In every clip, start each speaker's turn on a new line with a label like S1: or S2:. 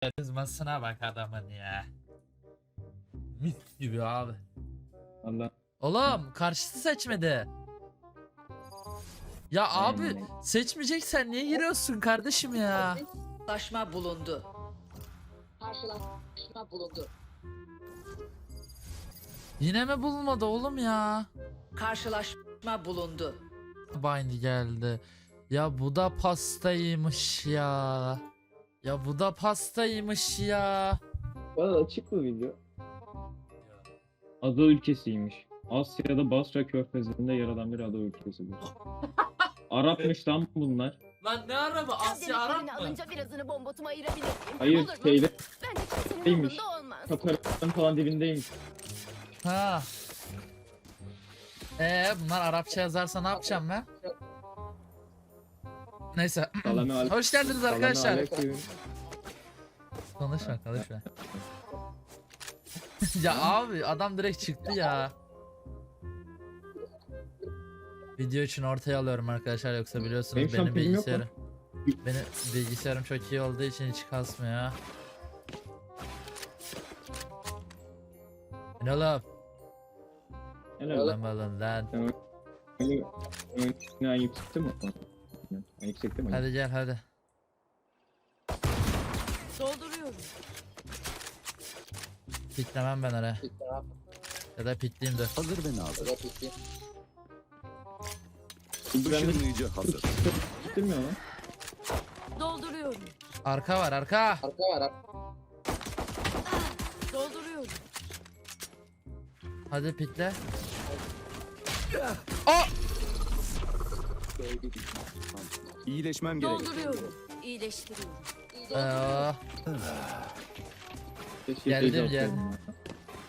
S1: Karizmasına bak adamın ya. Mis gibi abi.
S2: Allah.
S1: Oğlum karşısı seçmedi. Ya abi
S2: Aynen.
S1: seçmeyeceksen niye giriyorsun kardeşim ya?
S3: Karşılaşma bulundu.
S4: Karşılaşma bulundu.
S1: Yine mi bulmadı oğlum ya?
S3: Karşılaşma bulundu.
S1: Bind geldi. Ya bu da pastaymış ya. Ya bu da pastaymış ya.
S2: Valla açık mı video? Ada ülkesiymiş. Asya'da Basra körfezinde yer alan bir ada ülkesi bu. Arapmış lan bunlar.
S1: Lan ne araba? Asya Arap mı?
S5: alınca birazını bombotuma ayırabilir miyim?
S2: Hayır
S5: Olur mu?
S2: şeyde
S5: Bence kimsenin
S2: Neymiş?
S5: umurunda olmaz.
S2: Katar'ın falan dibindeymiş.
S1: Ha. Ee bunlar Arapça yazarsa ne yapacağım ben? Neyse. Hoş geldiniz arkadaşlar. Konuşma konuşma. ya abi adam direkt çıktı ya. Video için ortaya alıyorum arkadaşlar yoksa biliyorsunuz
S2: Benim
S1: benim, bilgisayarım. Benim bilgisayarım çok iyi olduğu için hiç kasmıyor. Ne oğlum?
S2: Helal lan.
S1: Lan lan.
S2: Oyunu oyunu ayıp çıktı mı? Ayıp çıktı mı?
S1: Hadi gel hadi.
S5: Dolduruyorum.
S1: Piklemem ben oraya. Ya da pikleyeyim de.
S6: Hazır ve nazır.
S4: Burada bitti.
S2: Ben de
S6: Işınlayıcı hazır.
S2: bitirmiyor lan.
S5: Dolduruyorum.
S1: Arka var arka.
S4: Arka var abi.
S5: Dolduruyorum.
S1: Hadi pikle. Aa!
S6: İyileşmem gerek.
S5: Dolduruyorum. İyileştiriyorum.
S2: Keşke
S1: Geldim,
S2: ya.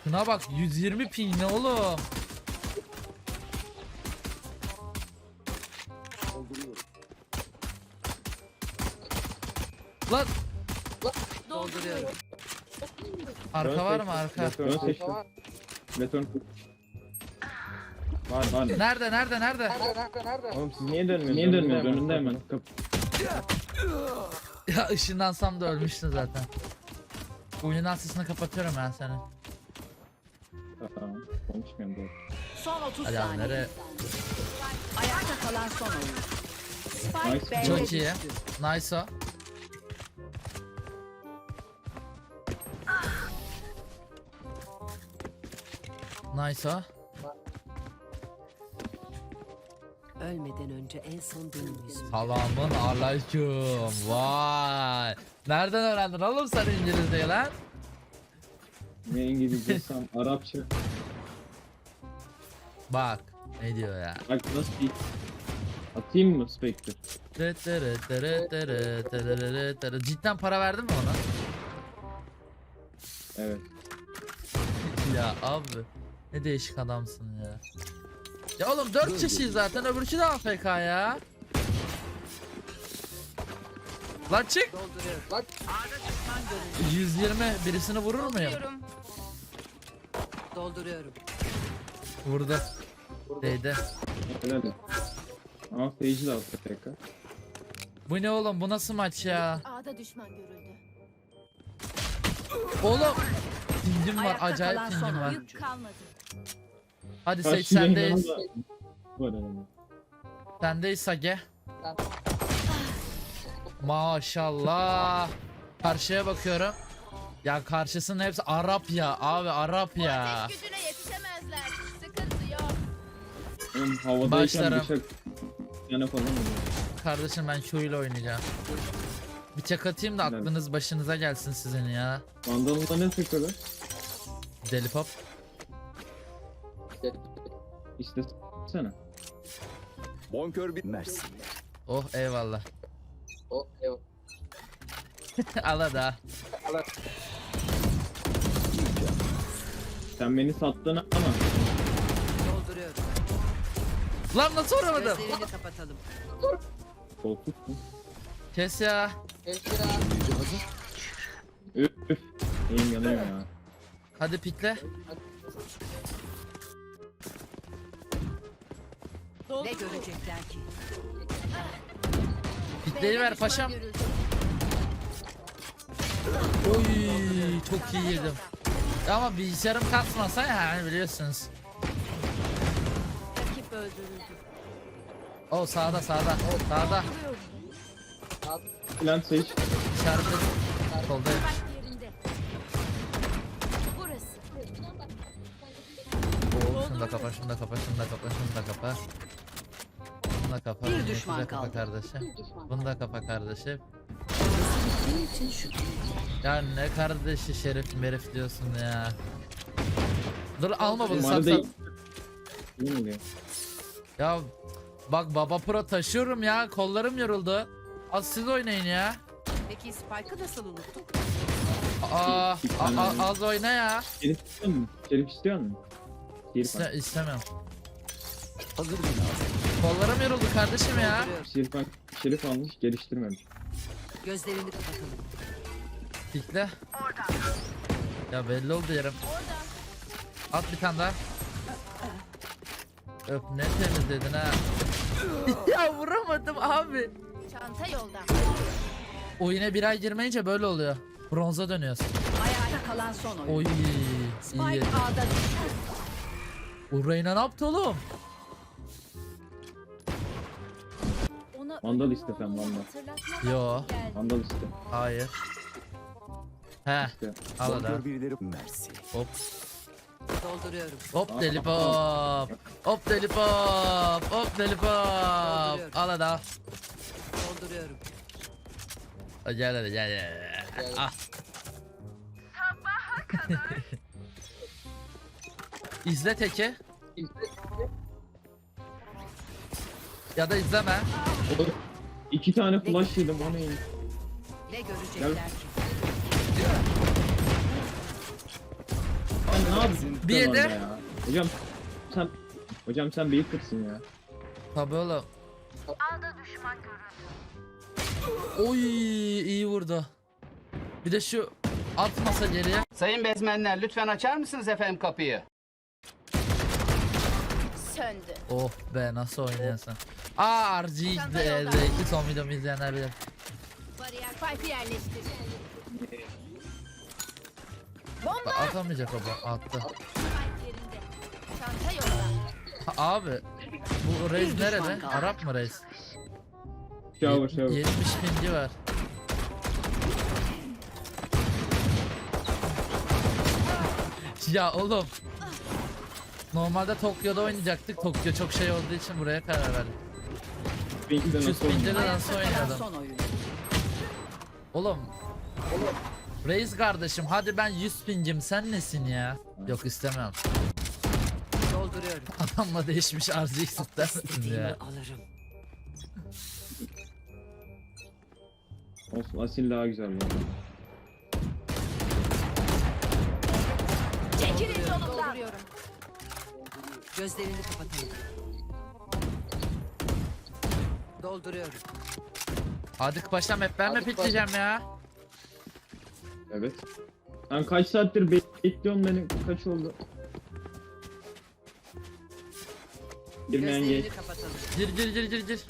S1: şuna bak 120 ping ne oğlum? Lan
S5: Dolduruyorum.
S1: arka var mı arka?
S2: Seçtim.
S4: Var.
S2: Var.
S1: Nerede nerede nerede?
S4: Nerede nerede nerede?
S2: Oğlum siz niye dönmüyorsunuz? Niye dönmüyorsunuz? Önünde hemen. Kap
S1: Ya ışınlansam da ölmüştün zaten. Oyunun sesini kapatıyorum ben senin.
S2: Tamam. Konuşmuyorum doğru.
S3: Son 30
S1: Hadi
S3: saniye.
S1: nereye?
S3: Ayakta kalan son oyun. Spike
S2: Nice.
S1: Çok iyi. Nice o. Nice o.
S3: Ölmeden önce en son benim yüzüm.
S1: Selamun aleyküm. Vay. Nereden öğrendin oğlum sen İngilizceyi lan?
S2: Ne İngilizcesem Arapça.
S1: Bak. Ne diyor ya?
S2: Bak nasıl bir... Atayım mı Spectre?
S1: Tırı tırı tırı tırı tırı tırı. Cidden para verdin mi ona?
S2: Evet.
S1: Ya abi. Ne değişik adamsın ya. Ya oğlum 4 kişiyiz zaten öbürkü de AFK ya. Lan çık.
S3: Dolduruyorum.
S4: Bak.
S1: 120 birisini vurur muyum?
S5: Dolduruyorum.
S3: Dolduruyorum.
S1: Vurdu. Değdi.
S2: Helal. Ama Sage'i de attı tekrar.
S1: Bu ne oğlum bu nasıl maç ya?
S5: Ağda düşman görüldü.
S1: Oğlum. Pingim var
S3: Ayakta
S1: acayip
S3: kalan
S1: pingim
S3: son
S1: var.
S3: oyun.
S5: Kalmadı.
S1: Hadi
S2: Karşı
S1: Sage sendeyiz.
S2: yanında Var herhalde.
S1: Sendeyiz Sage.
S4: Ben-
S1: Maşallah. Karşıya bakıyorum. Ya karşısının hepsi Arap ya abi Arap ya.
S5: Ateş gücüne yetişemezler. Sıkıntı yok.
S2: Oğlum havadayken
S1: Başlarım.
S2: bıçak yana falan oluyor.
S1: Kardeşim ben Q ile oynayacağım. Bir çak atayım da aklınız başınıza gelsin sizin ya.
S2: Vandal'da ne takılı?
S1: Deli pop.
S2: İşte sana.
S6: Bonkör bir Mersin.
S1: Oh eyvallah.
S4: O ev.
S1: Al hadi ha.
S2: Sen beni sattın ama
S3: Dolduruyorum.
S1: Lan nasıl vuramadım?
S3: Gözlerini kapatalım.
S2: koltuk mu?
S1: Kes ya.
S6: Işınlayıcı hazır.
S2: Üf üf. Elim yanıyor ya.
S1: Hadi pikle.
S3: Ne görecekler ki?
S1: Pikleyi ver paşam. Oy çok iyi yedim. Ya Ama bilgisayarım kasmasa yani biliyorsunuz.
S5: Rakip öldürüldü.
S1: O sağda sağda sağda.
S2: Plant Sage.
S1: İçeride.
S5: Burası.
S1: Oo, şunu da kapa, şunu da kapa, şunu da kapa, şunu da kapa. Şunu da kapa.
S3: Bir
S1: Bunu
S3: düşman
S1: da kapa
S3: kaldı.
S1: kardeşim. Bunu da kapa kardeşim.
S3: Senin için şükür.
S1: Ya ne kardeşi şerif merif diyorsun ya. Dur alma bunu sat sat.
S2: İyi mi diyor?
S1: Ya bak baba pro taşıyorum ya kollarım yoruldu. Az siz oynayın ya.
S3: Peki Spike'ı nasıl unuttuk?
S1: Aa, a- a- az oyna ya.
S2: Şerif istiyor musun? Şerif istiyor musun? Şerif
S1: İste,
S2: var.
S1: istemiyorum.
S6: Hazır mı lazım?
S1: Kollarım yoruldu kardeşim ya.
S2: Şerif. Şerif almış geliştirmemiş.
S3: Gözlerini kapatalım.
S1: Dikle. Ya belli oldu yerim. At bir tane daha. Öp ne temizledin ha. ya vuramadım abi.
S5: Çanta yolda.
S1: Oyuna bir ay girmeyince böyle oluyor. Bronza dönüyorsun.
S3: Ayakta kalan son oyun.
S1: Oy
S3: Spike. A'da düştü.
S1: Ureyna ne yaptı oğlum?
S5: Ona
S2: Vandal
S5: ölüm
S2: iste sen,
S5: olduğunu
S2: vandal.
S1: Yo.
S5: vakti geldi.
S2: Vandal iste.
S1: Hayır. He
S2: İşte.
S1: al da.
S6: Bonkör birileri mersi.
S1: Hop.
S3: Dolduruyorum.
S1: Hop deli pop. Hop deli pop. Hop deli pop. Al da.
S3: Dolduruyorum.
S1: Gel hadi gel gel. Ah. İzle teki. Ya da izleme.
S2: İki tane flash yedim o neymiş?
S3: Ne görecekler?
S2: Sen ne yapıyorsun?
S1: Bir yedi.
S2: ya? Hocam sen Hocam sen Baker'sın ya.
S1: Tabii oğlum. Oy iyi vurdu. Bir de şu atmasa geriye.
S7: Sayın bezmenler lütfen açar mısınız efendim kapıyı?
S5: Söndü.
S1: Oh be nasıl oynuyorsun? Aa RG
S5: Çanta yolda.
S1: iki son videomu izleyenler bilir.
S5: Bariyer Spike'ı yerleştir.
S1: Bak, Atamayacak o attı.
S5: Spike yerinde. Çanta yolda.
S1: Ha, abi bu reis nerede? Arap mı reis?
S2: Shower shower.
S1: 70 pinci var. ya oğlum. Normalde Tokyo'da oynayacaktık. Tokyo çok şey olduğu için buraya karar verdik.
S2: Benimki de
S1: 300
S2: nasıl
S1: pinci de
S2: oynuyor?
S1: nasıl
S3: Ayakta kalan
S1: oynadım?
S3: son oyun.
S1: Oğlum. Reis kardeşim hadi ben 100 pincim sen nesin ya? Yok istemem.
S3: Dolduruyorum.
S1: Adamla değişmiş RGX ister misin
S3: İstediğimi
S1: ya?
S3: alırım.
S2: Olsun Asil daha güzel bu. arada.
S5: Çekilin yolumdan. Dolduruyorum.
S3: Gözlerini kapatalım. Dolduruyorum.
S1: Hadi paşam hep ben mi
S4: Hadi
S1: ya?
S2: Evet. Ben kaç saattir be- bekliyorum beni. Kaç oldu? Girmeyen
S3: Gözlerini
S2: geç.
S3: kapatalım.
S1: Gir gir gir gir gir.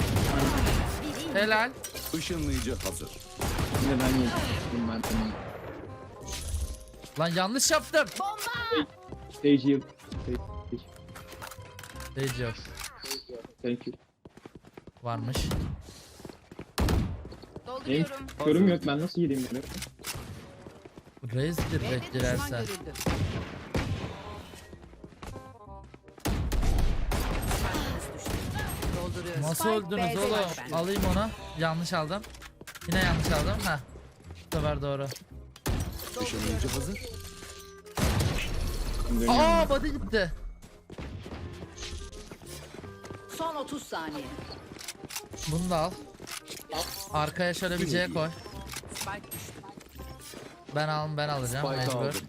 S1: Helal.
S6: Işınlayıcı hazır.
S2: Şimdi ben geçtim. Ben tamam.
S1: Lan yanlış yaptım.
S2: Stage heal. Stage. Thank you.
S1: Varmış.
S5: Dolduruyorum.
S2: körüm yok ben nasıl gireyim böyle?
S1: Reis
S3: B'de düşman
S1: girerse.
S3: görüldü. Spike'ınız düştü. Dolduruyorum.
S1: Nasıl
S3: Spike
S1: öldünüz
S3: B'de
S1: oğlum?
S3: düştü.
S1: Alayım onu. Yanlış aldım. Yine yanlış aldım. Ha. Bu sefer doğru.
S6: Işınlayıcı hazır.
S2: Dönüyorum
S1: Aa body gitti.
S3: Son 30 saniye.
S1: Bunu da al. Arkaya şöyle bir C koy. Ben al ben alacağım
S6: Spike
S1: mecbur.
S6: aldım.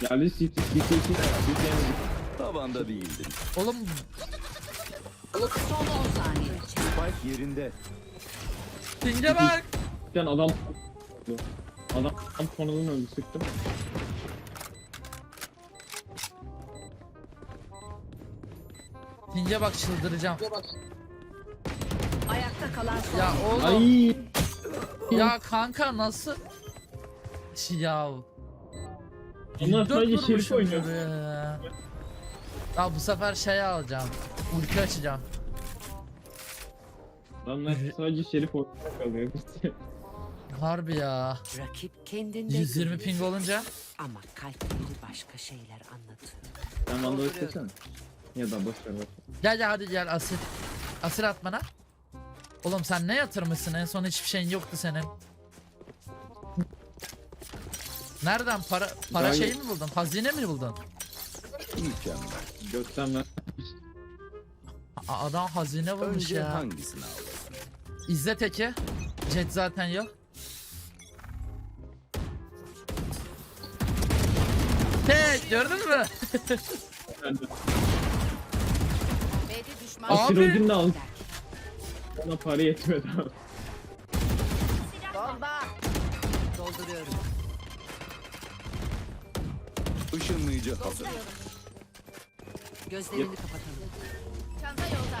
S2: Geldi CT CT CT.
S6: Tavanda değildin.
S1: Oğlum
S3: Son 10 saniye.
S6: Spike yerinde.
S1: pinge bak.
S2: Tane adam Adam adam sonradan öldü sıktım.
S1: Pinge bak çıldıracağım.
S3: Ayakta Ayakta kalan son.
S1: Ya oğlum.
S2: Ay.
S1: Ya kanka nasıl? Ya.
S2: Onlar
S1: dört
S2: sadece şerif oynuyor.
S1: ya. Ya bu sefer şey alacağım. Ulti açacağım.
S2: Adamlar sadece şerif oynuyor kalıyor.
S1: Harbi ya.
S3: Rakip kendinde
S1: 120
S3: görünür.
S1: ping olunca
S3: Ama kalpleri başka şeyler anlatıyor.
S2: Sen bana istesene. Ya da boş ver boş ver.
S1: Gel gel hadi gel asil. Asil at bana. Oğlum sen ne yatırmışsın? En son hiçbir şeyin yoktu senin. Nereden para para
S2: Daha
S1: şeyi mi buldun? Hazine mi buldun?
S6: Mükemmel.
S2: Gökten ver.
S1: Adam hazine bulmuş
S6: Önce
S1: ya.
S6: hangisini alalım?
S1: İzzet Eki. Jet zaten yok. Tek gördün mü?
S2: Odin de al. Ona para yetmedi abi.
S5: Bomba.
S3: Dolduruyorum.
S6: Işınlayıcı hazır.
S3: Gözlerini kapatalım.
S5: Çanta yolda.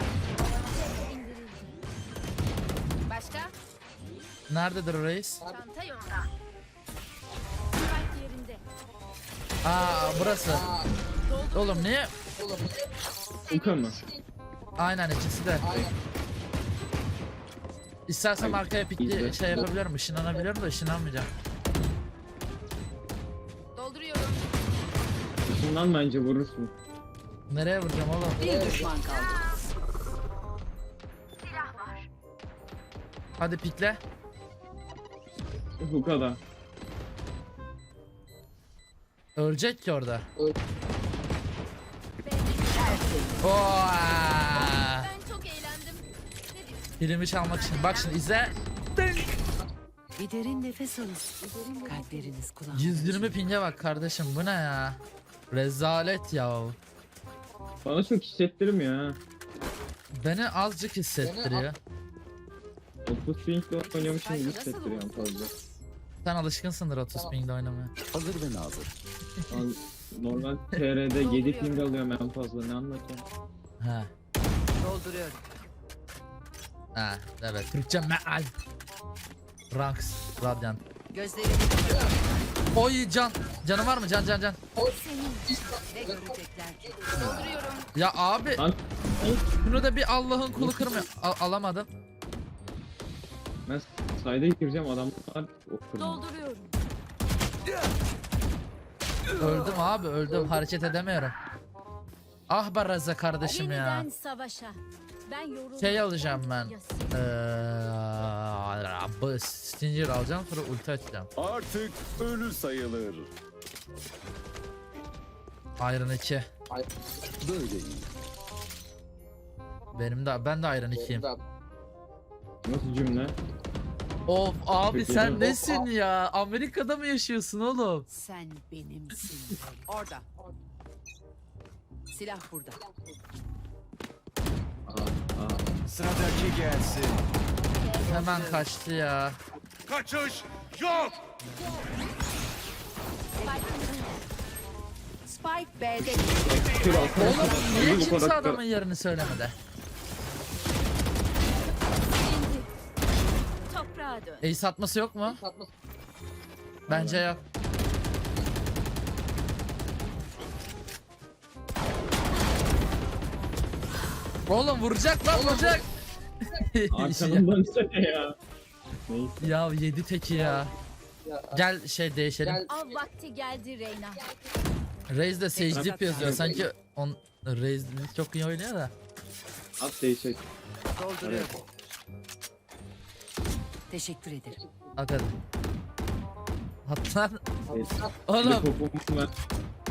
S5: Başka?
S1: Nerededir o reis?
S5: Çanta yolda. Spike yerinde.
S1: Aa burası. Oğlum niye?
S2: Uka mı?
S1: Aynen ikisi de. İstersen
S2: Ay,
S1: arkaya pikli şey yapabiliyorum, ışınlanabiliyorum da ışınlanmayacağım.
S5: Dolduruyorum.
S2: Şundan bence vurursun.
S1: Nereye vuracağım oğlum?
S3: Bir düşman kaldı.
S1: Hadi pikle.
S2: Huka'da.
S1: Ölecek ki orada.
S4: Öl-
S1: Oo! Filmi çalmak için. Bak şimdi izle.
S3: Bir derin nefes alın. Kalpleriniz kulağınız.
S1: 120 pinge bak kardeşim bu ne ya? Rezalet ya.
S2: Bana çok hissettirmiyor ha.
S1: Beni azıcık hissettiriyor.
S2: 30 pingle oynuyormuşum gibi hissettiriyor fazla.
S1: Sen alışkınsındır 30 pingle oynamaya.
S6: Hazır ve nazır.
S2: Lan Normal TR'de 7 ping alıyorum en fazla ne anlatıyorsun?
S1: He.
S3: Dolduruyorum.
S1: Ha, evet. Türkçe meal. Ranks.
S3: Gözlerini kapatalım.
S1: Oy can. Canı var mı? Can can can.
S3: Ne görecekler ki?
S5: Dolduruyorum.
S1: Ya abi
S2: Lan
S1: bunu da bir Allah'ın kulu kırmıyor. Al- alamadım.
S2: ben sayda gireceğim adamlar.
S5: Dolduruyorum.
S1: Öldüm abi öldüm. Hareket edemiyorum. Ah be Reza kardeşim ya.
S5: Yeniden savaşa. Ben yoruldum.
S1: Şey alacağım ben. Bu Stinger alacağım sonra ulti açacağım.
S6: Artık ölü sayılır.
S1: Iron 2.
S6: Böyle iyi.
S1: Benim de ben de Iron 2'yim.
S2: Nasıl cümle?
S1: Of abi
S2: Peki,
S1: sen
S2: canım.
S1: nesin ya? Amerika'da mı yaşıyorsun oğlum?
S3: Sen benimsin. Orada. Silah burada.
S2: Aa, aa.
S6: Sıradaki gelsin.
S1: Hemen kaçtı ya.
S6: Kaçış yok.
S3: Spike B'de.
S1: Oğlum niye
S2: Bu
S1: kimse adamın yerini söylemedi?
S5: Toprağa dön.
S1: Ace atması yok mu? Bence yok. Oğlum vuracak lan vuracak.
S2: Arkanın dönsene ya. Neyse.
S1: ya yedi teki ya. Gel şey değişelim.
S4: Gel.
S5: Av vakti geldi Reyna.
S1: Raze de Sage Deep yazıyor. Sanki on Raze çok iyi oynuyor da.
S2: At değişik.
S3: Dolduruyorum. Teşekkür ederim.
S1: At hadi. Hatta oğlum
S2: ver.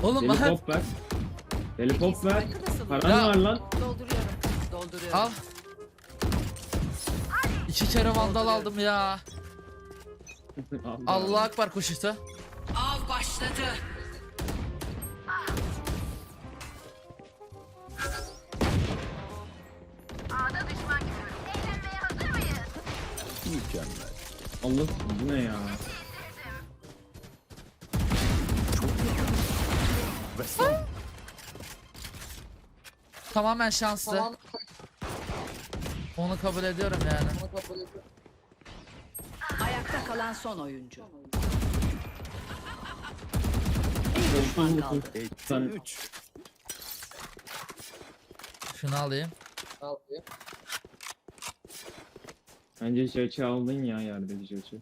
S1: oğlum at.
S2: pop ver. Deli pop ver. Paran
S1: Ya.
S2: var lan.
S5: Dolduruyorum.
S3: Dolduruyorum.
S1: Al. İki kere vandal aldım ya. Allah akbar kuşusu.
S3: Av başladı.
S6: Mükemmel.
S2: Allah bu ne ya?
S1: Tamamen şanslı.
S4: Tamam.
S1: Onu kabul ediyorum yani.
S4: Bunu kabul ediyorum.
S3: Ayakta kalan son oyuncu. Düşman kaldı.
S2: Sen-
S6: 3.
S1: Şunu alayım.
S2: Bence Judge'ı aldın ya yerdeki Judge'ı.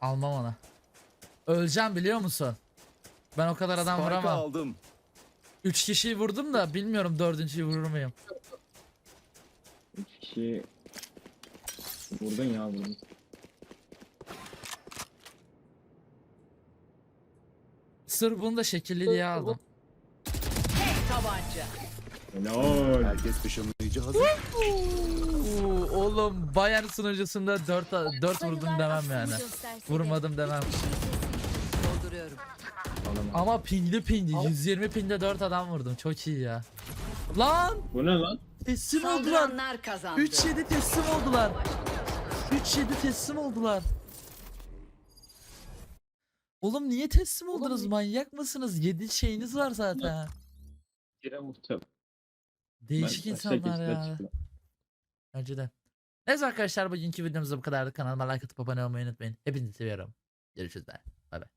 S1: Almam ona. Öleceğim biliyor musun? Ben o kadar adam
S6: Spike'ı
S1: vuramam.
S6: aldım.
S1: 3 kişiyi vurdum da bilmiyorum dördüncüyü vurur muyum?
S2: Üç kişi vurdun ya vurdun.
S1: Sırf bunu da şekilli diye aldım.
S3: Tek tabanca.
S2: Helal.
S6: Herkes ışınlayıcı hazır.
S1: Oo, oğlum Bayern sunucusunda 4 4 vurdum demem yani. Vurmadım demem.
S3: Dolduruyorum.
S1: Ama pingli pingli 120 pingde 4 adam vurdum. Çok iyi ya. Lan
S2: Bu ne lan?
S1: Teslim oldular.
S3: Saldıranlar kazandı.
S1: 3-7 teslim oldular. 3-7 teslim oldular. Oğlum niye teslim oldunuz? Manyak mısınız? 7 şeyiniz var zaten.
S2: Gire muhtemelen.
S1: Değişik
S2: Ben-
S1: insanlar
S2: sekizde
S1: ya.
S2: çıktı.
S1: Bence de. Neyse arkadaşlar bugünkü videomuz da bu kadardı. Kanalıma like atıp abone olmayı unutmayın. Hepinizi seviyorum. Görüşürüz. Bye bye.